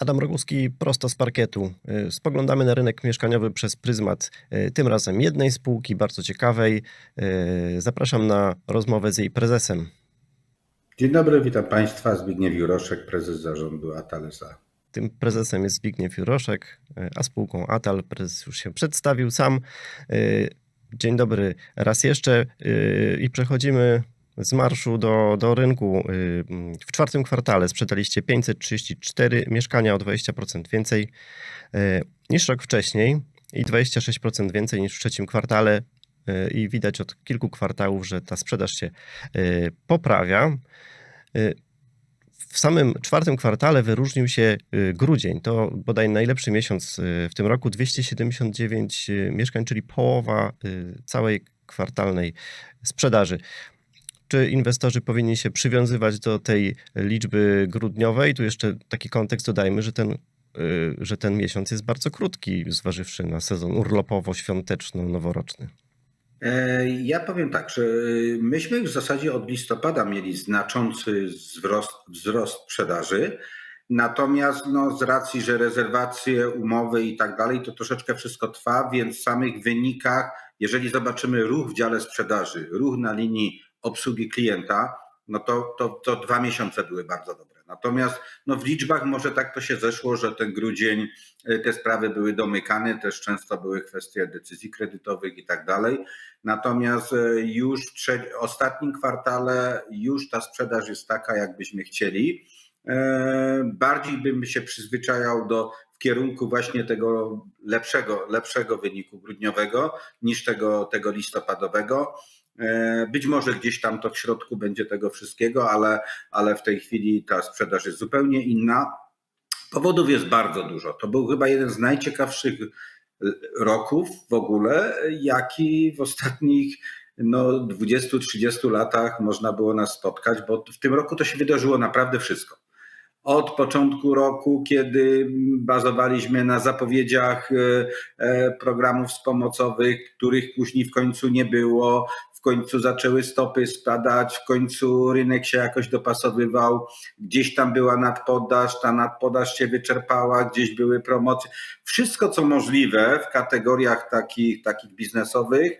Adam Roguski prosto z parkietu. Y, Spoglądamy na rynek mieszkaniowy przez pryzmat y, tym razem jednej spółki, bardzo ciekawej. Y, Zapraszam na rozmowę z jej prezesem. Dzień dobry, witam Państwa. Zbigniew Juroszek, prezes zarządu Atalesa. Tym prezesem jest Zbigniew Juroszek, a spółką Atal prezes już się przedstawił sam. Dzień dobry raz jeszcze i przechodzimy z marszu do, do rynku. Y, W czwartym kwartale sprzedaliście 534 mieszkania o 20% więcej y, niż rok wcześniej i 26% więcej niż w trzecim kwartale. Y, I widać od kilku kwartałów, że ta sprzedaż się poprawia. W samym czwartym kwartale wyróżnił się grudzień. To bodaj najlepszy miesiąc w tym roku. 279 y, mieszkań, czyli połowa całej kwartalnej sprzedaży. Czy inwestorzy powinni się przywiązywać do tej liczby grudniowej? Tu jeszcze taki kontekst dodajmy, że ten, y, że ten miesiąc jest bardzo krótki, zważywszy na sezon urlopowo-świąteczno-noworoczny. E, Ja powiem tak, że myśmy w zasadzie od listopada mieli znaczący wzrost, wzrost sprzedaży, natomiast no, z racji, że rezerwacje, umowy i tak dalej, to troszeczkę wszystko trwa, więc w samych wynikach, jeżeli zobaczymy ruch w dziale sprzedaży, ruch na linii obsługi klienta, no to, to, to dwa miesiące były bardzo dobre. Natomiast no, w liczbach może tak to się zeszło, że ten grudzień, y, te sprawy były domykane, też często były kwestie decyzji kredytowych i tak dalej. Natomiast y, już w trze- ostatnim kwartale już ta sprzedaż jest taka, jakbyśmy chcieli. E, Bardziej bym się przyzwyczajał do w kierunku właśnie tego lepszego, lepszego wyniku grudniowego niż tego, tego listopadowego. E, Być może gdzieś tam to w środku będzie tego wszystkiego, ale, ale w tej chwili ta sprzedaż jest zupełnie inna. Powodów jest bardzo dużo. To był chyba jeden z najciekawszych roków w ogóle, jaki w ostatnich no, 20-30 latach można było nas spotkać, bo w tym roku to się wydarzyło naprawdę wszystko. Od początku roku, kiedy bazowaliśmy na zapowiedziach e, e, programów pomocowych, których później w końcu nie było, w końcu zaczęły stopy spadać, w końcu rynek się jakoś dopasowywał, gdzieś tam była nadpodaż, ta nadpodaż się wyczerpała, gdzieś były promocje. Wszystko, co możliwe w kategoriach takich, takich biznesowych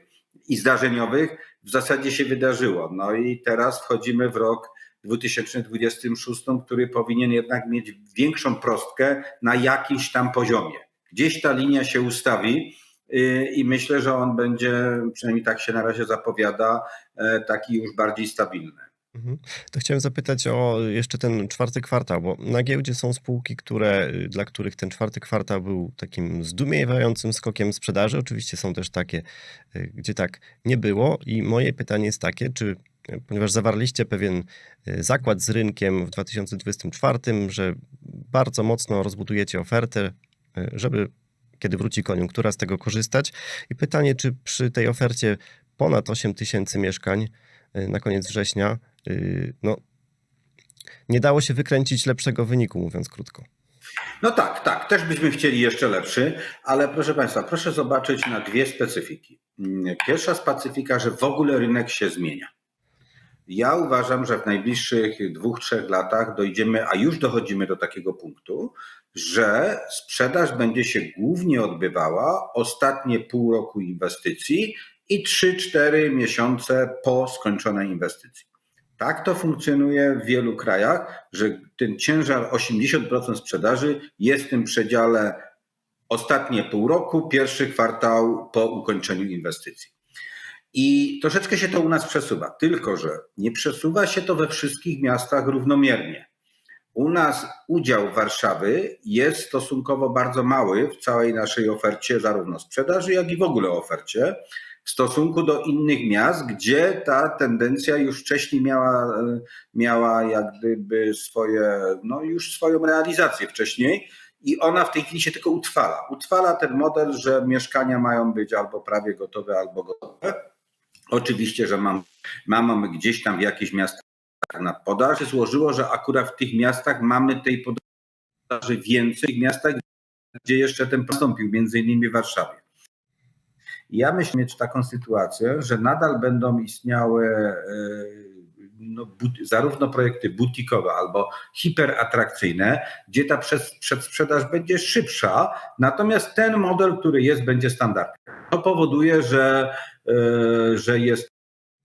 i zdarzeniowych, w zasadzie się wydarzyło. No i teraz wchodzimy w rok 2026, który powinien jednak mieć większą prostkę na jakimś tam poziomie. Gdzieś ta linia się ustawi i myślę, że on będzie, przynajmniej tak się na razie zapowiada, e, taki już bardziej stabilny. Mhm. To chciałem zapytać o jeszcze ten czwarty kwartał, bo na giełdzie są spółki, które, dla których ten czwarty kwartał był takim zdumiewającym skokiem sprzedaży. Oczywiście są też takie, y, gdzie tak nie było. I moje pytanie jest takie, czy y, ponieważ zawarliście pewien y, zakład z rynkiem w 2024, że bardzo mocno rozbudujecie ofertę, y, żeby kiedy wróci koniunktura z tego korzystać. I pytanie, czy przy tej ofercie ponad 8 tysięcy mieszkań y, na koniec września, y, no, nie dało się wykręcić lepszego wyniku, mówiąc krótko. No tak, tak, też byśmy chcieli jeszcze lepszy, ale proszę Państwa, proszę zobaczyć na dwie specyfiki. Pierwsza specyfika, że w ogóle rynek się zmienia. Ja uważam, że w najbliższych dwóch, trzech latach dojdziemy, a już dochodzimy do takiego punktu, że sprzedaż będzie się głównie odbywała ostatnie pół roku inwestycji i 3-4 miesiące po skończonej inwestycji. Tak to funkcjonuje w wielu krajach, że ten ciężar 80% sprzedaży jest w tym przedziale ostatnie pół roku, pierwszy kwartał po ukończeniu inwestycji. I troszeczkę się to u nas przesuwa, tylko że nie przesuwa się to we wszystkich miastach równomiernie. U nas udział Warszawy jest stosunkowo bardzo mały w całej naszej ofercie, zarówno sprzedaży, jak i w ogóle ofercie, w stosunku do innych miast, gdzie ta tendencja już wcześniej miała, miała jak gdyby swoje, no już swoją realizację wcześniej i ona w tej chwili się tylko utrwala. Utrwala ten model, że mieszkania mają być albo prawie gotowe, albo gotowe. Oczywiście, że mam, mamy gdzieś tam w jakichś miastach na podaż. Się złożyło, że akurat w tych miastach mamy tej podaży więcej, w miastach, gdzie jeszcze ten postąpił, między innymi w Warszawie. Ja myślę mieć taką sytuację, że nadal będą istniały e, no, zarówno projekty butikowe albo hiperatrakcyjne, gdzie ta przedsprzedaż będzie szybsza, natomiast ten model, który jest, będzie standardem. To powoduje, że, że jest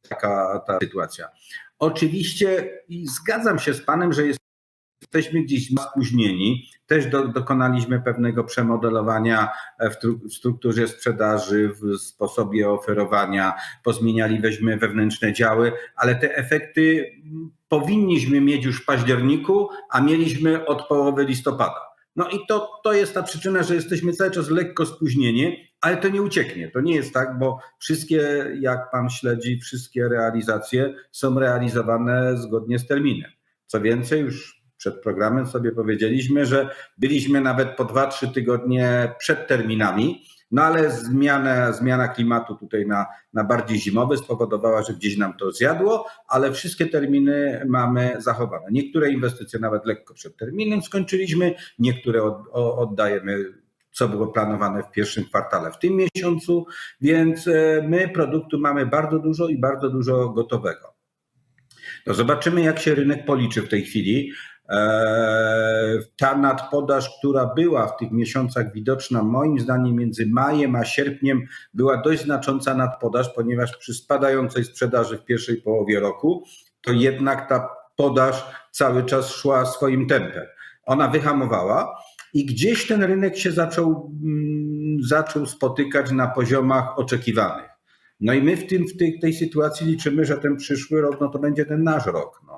taka ta sytuacja. Oczywiście zgadzam się z Panem, że jest jesteśmy gdzieś spóźnieni. Też do, dokonaliśmy pewnego przemodelowania w, w, strukturze sprzedaży, w sposobie oferowania, pozmienialiśmy wewnętrzne działy, ale te efekty powinniśmy mieć już w październiku, a mieliśmy od połowy listopada. No i to, to jest ta przyczyna, że jesteśmy cały czas lekko spóźnieni, ale to nie ucieknie. To nie jest tak, bo wszystkie, jak pan śledzi, wszystkie realizacje są realizowane zgodnie z terminem. Co więcej, już przed programem sobie powiedzieliśmy, że byliśmy nawet po 2-3 tygodnie przed terminami, no ale zmiana, zmiana klimatu tutaj na, na bardziej zimowy spowodowała, że gdzieś nam to zjadło, ale wszystkie terminy mamy zachowane. Niektóre inwestycje nawet lekko przed terminem skończyliśmy, niektóre od, oddajemy co było planowane w pierwszym kwartale w tym miesiącu, więc e, my produktu mamy bardzo dużo i bardzo dużo gotowego. To zobaczymy, jak się rynek policzy w tej chwili. E, ta nadpodaż, która była w tych miesiącach widoczna, moim zdaniem między majem a sierpniem, była dość znacząca nadpodaż, ponieważ przy spadającej sprzedaży w pierwszej połowie roku, to jednak ta podaż cały czas szła swoim tempem. Ona wyhamowała i gdzieś ten rynek się zaczął, mm, zaczął spotykać na poziomach oczekiwanych. No i my w, tym, w tej, tej sytuacji liczymy, że ten przyszły rok no to będzie ten nasz rok. No.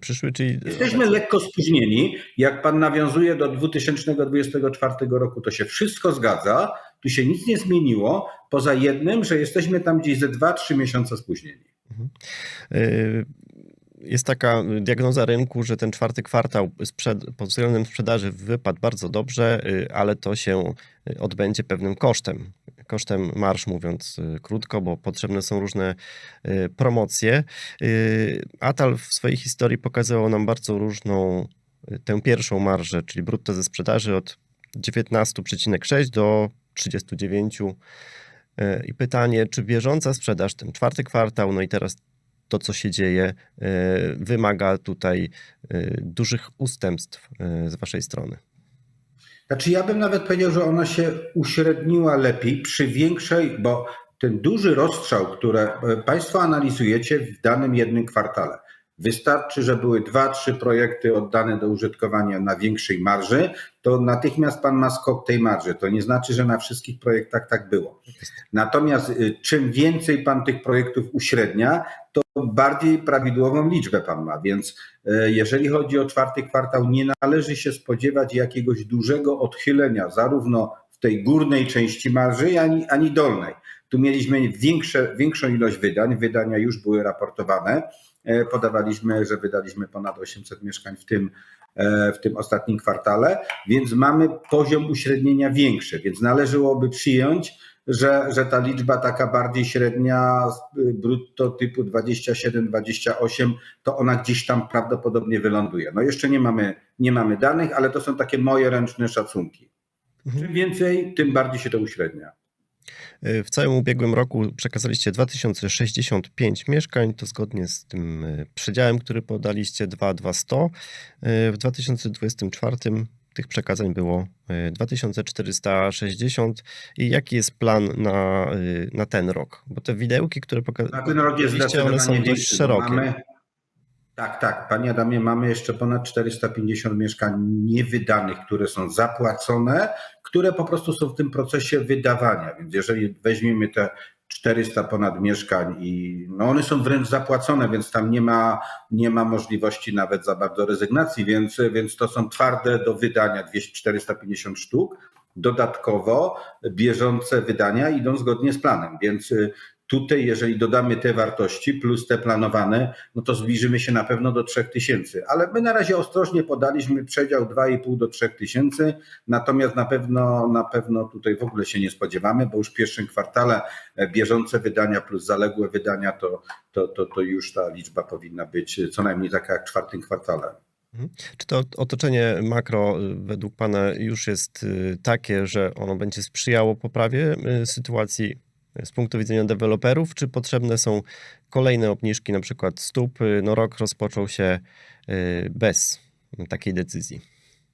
Przyszły, czyli... Jesteśmy lekko spóźnieni. Jak pan nawiązuje do 2024 roku, to się wszystko zgadza. Tu się nic nie zmieniło, poza jednym, że jesteśmy tam gdzieś ze 2-3 miesiące spóźnieni. Mhm. Y, jest taka diagnoza rynku, że ten czwarty kwartał sprzed, pod względem sprzedaży wypadł bardzo dobrze, y, ale to się odbędzie pewnym kosztem. Kosztem marsz, mówiąc y, krótko, bo potrzebne są różne y, promocje. Atal w swojej historii pokazywał nam bardzo różną tę pierwszą marżę, czyli brutto ze sprzedaży od 19,6 do 39. I pytanie, czy bieżąca sprzedaż, ten czwarty kwartał, no i teraz to, co się dzieje, wymaga tutaj dużych ustępstw z Waszej strony. Znaczy, ja bym nawet powiedział, że ona się uśredniła lepiej przy większej, bo ten duży rozstrzał, który Państwo analizujecie w danym jednym kwartale, Wystarczy, że były dwa, trzy projekty oddane do użytkowania na większej marży, to natychmiast pan ma skok tej marży. To nie znaczy, że na wszystkich projektach tak było. Natomiast y, czym więcej pan tych projektów uśrednia, to bardziej prawidłową liczbę pan ma. Więc y, jeżeli chodzi o czwarty kwartał, nie należy się spodziewać jakiegoś dużego odchylenia, zarówno w tej górnej części marży, ani, ani dolnej. Tu mieliśmy większe, większą ilość wydań, wydania już były raportowane. E, podawaliśmy, że wydaliśmy ponad 800 mieszkań w tym, e, w tym ostatnim kwartale, więc mamy poziom uśrednienia większy, więc należałoby przyjąć, że, że ta liczba taka bardziej średnia, brutto typu 27-28, to ona gdzieś tam prawdopodobnie wyląduje. No jeszcze nie mamy, nie mamy danych, ale to są takie moje ręczne szacunki. Mhm. Czym więcej, tym bardziej się to uśrednia. W całym ubiegłym roku przekazaliście 2065 mieszkań, to zgodnie z tym e, przedziałem, który podaliście 2200. E, w 2024 tych przekazań było 2460 e, i jaki jest plan na, na ten rok? Bo te widełki, które pokazaliście, na ten rok jest one są dość szerokie. Mamy, tak, tak. Panie Adamie, mamy jeszcze ponad 450 mieszkań niewydanych, które są zapłacone, które po prostu są w tym procesie wydawania. Więc jeżeli weźmiemy te 400 ponad mieszkań i no one są wręcz zapłacone, więc tam nie ma, nie ma możliwości nawet za bardzo rezygnacji, więc, więc to są twarde do wydania 200, 450 sztuk. Dodatkowo bieżące wydania idą zgodnie z planem, więc Tutaj, jeżeli dodamy te wartości plus te planowane, no to zbliżymy się na pewno do 3000. Ale my na razie ostrożnie podaliśmy przedział 2,5 do 3000, natomiast na pewno, na pewno tutaj w ogóle się nie spodziewamy, bo już w pierwszym kwartale e, bieżące wydania plus zaległe wydania, to, to, to, to już ta liczba powinna być co najmniej taka jak w czwartym kwartale. Mhm. Czy to otoczenie makro y, według Pana już jest y, takie, że ono będzie sprzyjało poprawie y, sytuacji z punktu widzenia deweloperów, czy potrzebne są kolejne obniżki, na przykład stóp? No rok rozpoczął się y, bez takiej decyzji.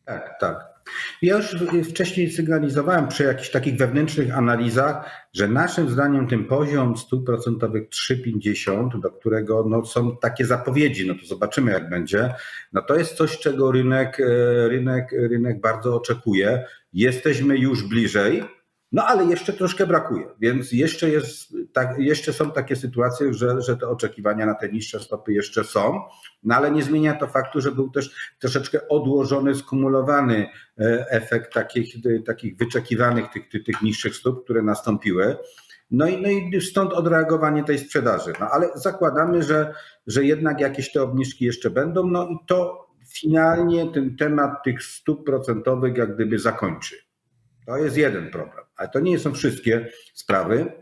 Tak, tak. Ja już wcześniej sygnalizowałem przy jakichś takich wewnętrznych analizach, że naszym zdaniem ten poziom stóp procentowych 3,50, do którego no, są takie zapowiedzi, no to zobaczymy jak będzie, no to jest coś, czego rynek, e, rynek, rynek bardzo oczekuje. Jesteśmy już bliżej, no ale jeszcze troszkę brakuje, więc jeszcze, jest, tak, jeszcze są takie sytuacje, że, że te oczekiwania na te niższe stopy jeszcze są, no ale nie zmienia to faktu, że był też troszeczkę odłożony, skumulowany e, efekt takich, takich wyczekiwanych tych, tych, tych niższych stóp, które nastąpiły. No i, no i stąd odreagowanie tej sprzedaży. No ale zakładamy, że, że jednak jakieś te obniżki jeszcze będą, no i to finalnie ten temat tych stóp procentowych jak gdyby zakończy. To jest jeden problem, ale to nie są wszystkie sprawy,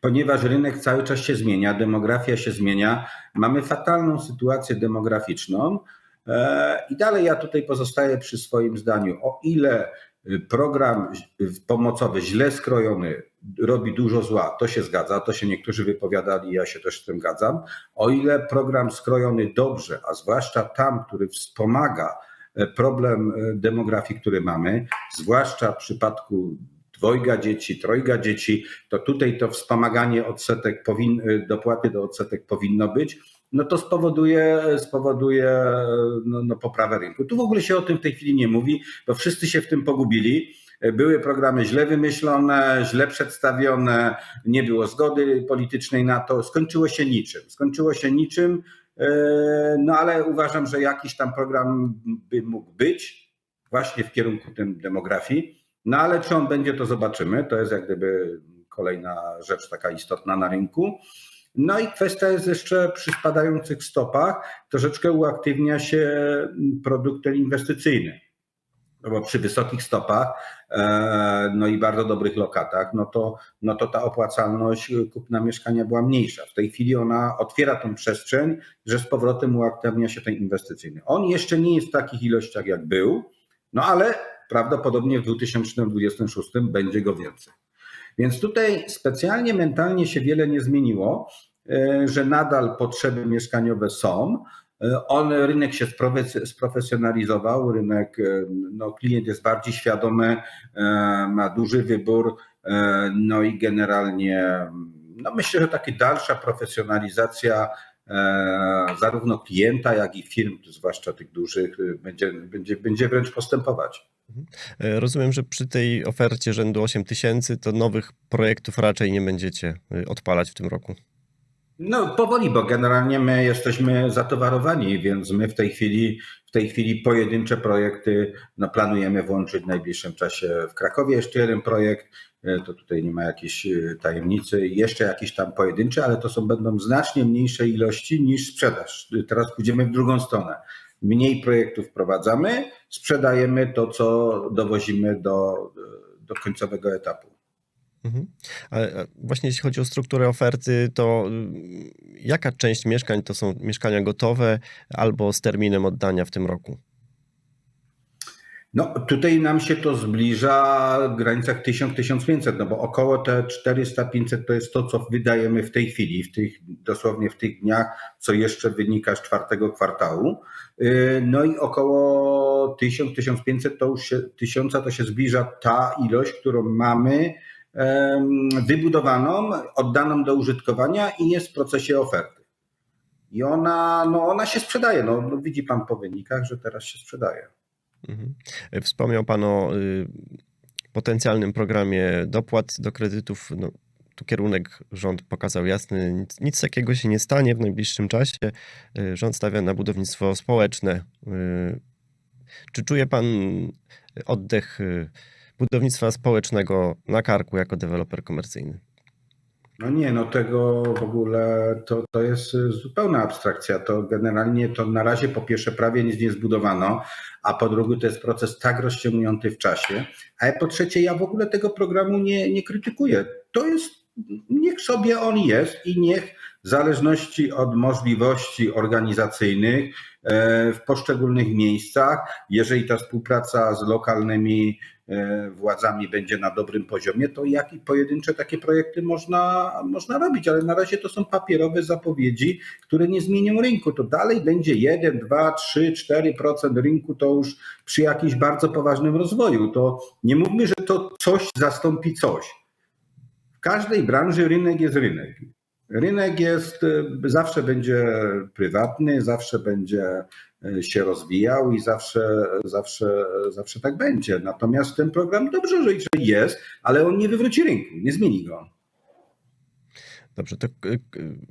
ponieważ rynek cały czas się zmienia, demografia się zmienia, mamy fatalną sytuację demograficzną e, i dalej ja tutaj pozostaję przy swoim zdaniu. O ile program pomocowy źle skrojony robi dużo zła, to się zgadza, to się niektórzy wypowiadali, ja się też z tym zgadzam. O ile program skrojony dobrze, a zwłaszcza tam, który wspomaga problem demografii, który mamy, zwłaszcza w przypadku dwojga dzieci, trojga dzieci, to tutaj to wspomaganie odsetek powin, dopłaty do odsetek powinno być, no to spowoduje, spowoduje no, no poprawę rynku. Tu w ogóle się o tym w tej chwili nie mówi, bo wszyscy się w tym pogubili. Były programy źle wymyślone, źle przedstawione, nie było zgody politycznej na to, skończyło się niczym. Skończyło się niczym, no ale uważam, że jakiś tam program by mógł być właśnie w kierunku tym demografii. No ale czy on będzie, to zobaczymy. To jest jak gdyby kolejna rzecz taka istotna na rynku. No i kwestia jest jeszcze przy spadających stopach, troszeczkę uaktywnia się produkt inwestycyjny. Bo przy wysokich stopach, no i bardzo dobrych lokatach, no to, no to ta opłacalność kupna mieszkania była mniejsza. W tej chwili ona otwiera tą przestrzeń, że z powrotem uaktywnia się ten inwestycyjny. On jeszcze nie jest w takich ilościach jak był, no ale prawdopodobnie w 2026 będzie go więcej. Więc tutaj specjalnie mentalnie się wiele nie zmieniło, że nadal potrzeby mieszkaniowe są. On, rynek się sprofesjonalizował, rynek, no, klient jest bardziej świadomy, ma duży wybór, no i generalnie no myślę, że taka dalsza profesjonalizacja zarówno klienta, jak i firm, zwłaszcza tych dużych, będzie, będzie, będzie wręcz postępować. Rozumiem, że przy tej ofercie rzędu 8 tysięcy to nowych projektów raczej nie będziecie odpalać w tym roku. No powoli, bo generalnie my jesteśmy zatowarowani, więc my w tej chwili, w tej chwili pojedyncze projekty no, planujemy włączyć w najbliższym czasie w Krakowie jeszcze jeden projekt, to tutaj nie ma jakiejś tajemnicy, jeszcze jakiś tam pojedynczy, ale to są będą znacznie mniejsze ilości niż sprzedaż. Teraz pójdziemy w drugą stronę. Mniej projektów wprowadzamy, sprzedajemy to, co dowozimy do, do końcowego etapu. Mhm. Ale właśnie jeśli chodzi o strukturę oferty, to jaka część mieszkań to są mieszkania gotowe albo z terminem oddania w tym roku? No tutaj nam się to zbliża w granicach 1000-1500, no bo około te 400-500 to jest to, co wydajemy w tej chwili, w tych, dosłownie w tych dniach, co jeszcze wynika z czwartego kwartału. No i około 1000-1500 to już się, 1000 to się zbliża ta ilość, którą mamy wybudowaną, oddaną do użytkowania i jest w procesie oferty. I ona, no ona się sprzedaje. No, no widzi pan po wynikach, że teraz się sprzedaje. Mhm. Wspomniał Pan o y, potencjalnym programie dopłat do kredytów. No, tu kierunek rząd pokazał jasny, nic, nic, takiego się nie stanie w najbliższym czasie. Y, rząd stawia na budownictwo społeczne. Y, czy czuje Pan oddech budownictwa społecznego na karku jako deweloper komercyjny? No nie, no tego w ogóle to, to jest zupełna abstrakcja. To generalnie to na razie po pierwsze prawie nic nie zbudowano, a po drugie to jest proces tak rozciągnięty w czasie, a po trzecie ja w ogóle tego programu nie, nie krytykuję. To jest, niech sobie on jest i niech w zależności od możliwości organizacyjnych e, w poszczególnych miejscach, jeżeli ta współpraca z lokalnymi władzami będzie na dobrym poziomie, to jak i pojedyncze takie projekty można, można robić, ale na razie to są papierowe zapowiedzi, które nie zmienią rynku. To dalej będzie 1, 2, 3, 4% rynku, to już przy jakimś bardzo poważnym rozwoju. To nie mówmy, że to coś zastąpi coś. W każdej branży rynek jest rynek. Rynek jest, y, zawsze będzie prywatny, zawsze będzie się rozwijał i zawsze, zawsze, zawsze tak będzie. Natomiast ten program dobrze, że jest, ale on nie wywróci rynku, nie zmieni go. Dobrze, to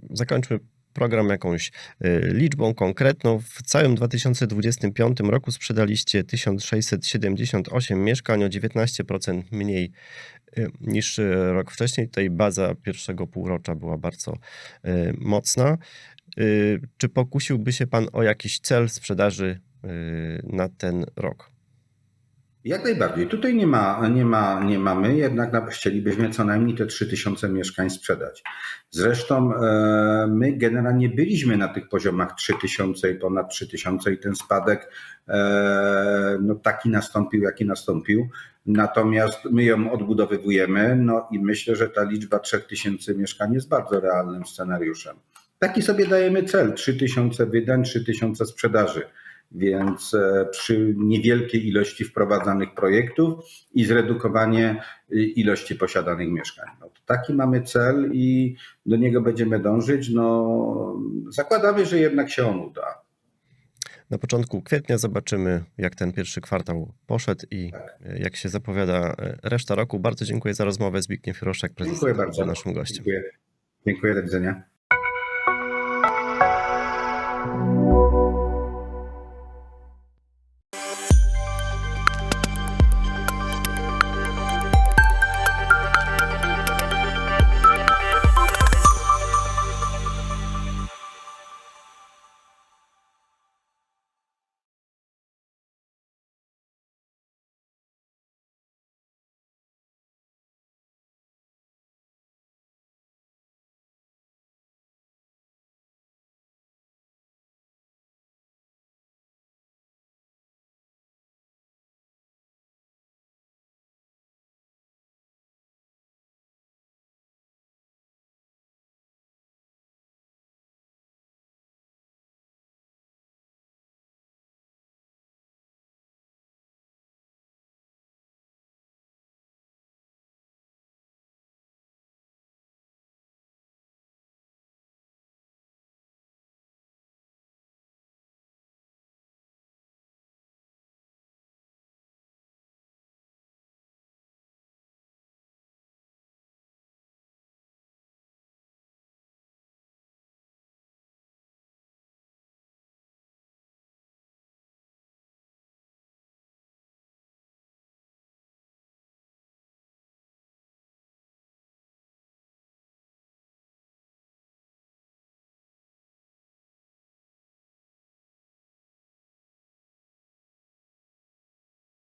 zakończmy program jakąś y, liczbą konkretną. W całym 2025 roku sprzedaliście 1678 mieszkań, o 19% mniej y, niż y, rok wcześniej. Tutaj baza pierwszego półrocza była bardzo mocna. Y, Czy pokusiłby się Pan o jakiś cel sprzedaży y, na ten rok? Jak najbardziej. Tutaj nie ma, nie ma, nie mamy, jednak na- chcielibyśmy co najmniej te 3000 mieszkań sprzedać. Zresztą e, my generalnie byliśmy na tych poziomach 3000 i ponad 3000 i ten spadek e, no, taki nastąpił, jaki nastąpił. Natomiast my ją odbudowywujemy, no i myślę, że ta liczba 3000 mieszkań jest bardzo realnym scenariuszem. Taki sobie dajemy cel: 3000 wydań, 3000 sprzedaży. Więc e, przy niewielkiej ilości wprowadzanych projektów i zredukowanie y, ilości posiadanych mieszkań. No, to taki mamy cel i do niego będziemy dążyć. No, zakładamy, że jednak się on uda. Na początku kwietnia zobaczymy, jak ten pierwszy kwartał poszedł i Tak. y, jak się zapowiada y, reszta roku. Bardzo dziękuję za rozmowę. Zbigniew Juroszek, prezes Dziękuję bardzo. naszym gościem. Dziękuję. Dziękuję, do widzenia.